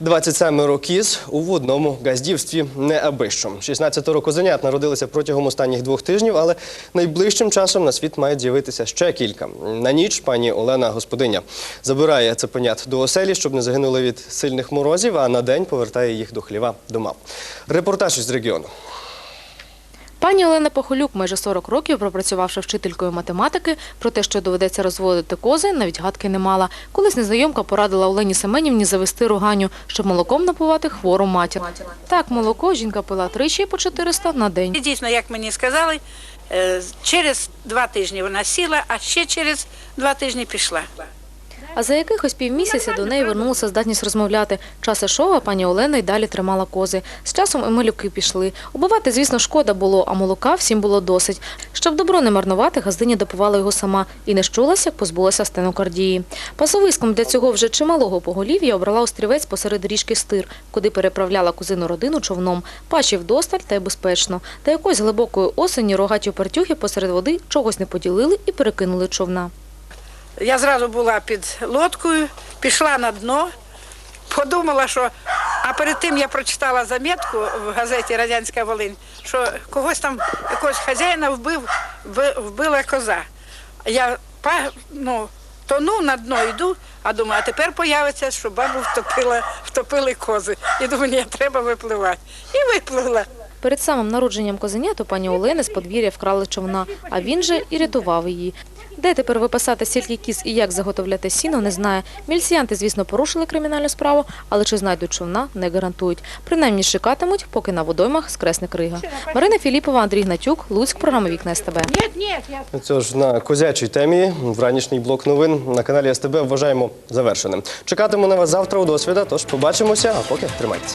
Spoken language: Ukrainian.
27 років у одному газдівстві не аби що. 16 козенят народилися протягом останніх двох тижнів, але найближчим часом на світ мають з'явитися ще кілька. На ніч пані Олена господиня забирає цепенят до оселі, щоб не загинули від сильних морозів, а на день повертає їх до хліва дома. Репортаж із регіону. Пані Олена Похолюк, майже 40 років пропрацювавши вчителькою математики, про те, що доведеться розводити кози, навіть гадки не мала. Колись незнайомка порадила Олені Семенівні завести роганю, щоб молоком напувати хвору матір. Так, молоко жінка пила тричі по 400 на день. Дійсно, як мені сказали, е, через два тижні вона сіла, а ще через два тижні пішла. А за якихось півмісяця до неї вернулася здатність розмовляти. Час ішов, а пані Олена й далі тримала кози. З часом і малюки пішли. Убивати, звісно, шкода було, а молока всім було досить. Щоб добро не марнувати, газдиня допивала його сама і не щулася, як позбулася стенокардії. Пасовиськом для цього вже чималого поголів'я обрала острівець посеред річки Стир, куди переправляла кузину родину човном. Пачів досталь та й безпечно. Та якось глибокої осені рогаті партюхи посеред води чогось не поділили і перекинули човна. Я зразу була під лодкою, пішла на дно, подумала, що. А перед тим я прочитала замітку в газеті Радянська Волинь, що когось там, якогось хазяїна вбив, вбила коза. Я ну, тону на дно йду, а думаю, а тепер появиться, що бабу втопила, втопили кози. І думаю, ні, треба випливати. І випливла. Перед самим народженням козенят у пані Олени з подвір'я вкрали човна, а він же і рятував її. Де тепер випасати стільки кіз і як заготовляти сіно, не знає. Міліціянти, звісно, порушили кримінальну справу, але чи знайдуть човна, не гарантують. Принаймні шукатимуть, поки на водоймах скресне крига. Марина Філіпова, Андрій Гнатюк, Луцьк, програма «Вікна СТБ». Ні, Це ж на козячій темі. Вранішній блок новин на каналі СТБ вважаємо завершеним. Чекатиму на вас завтра у досвіда, тож побачимося, а поки тримайтеся.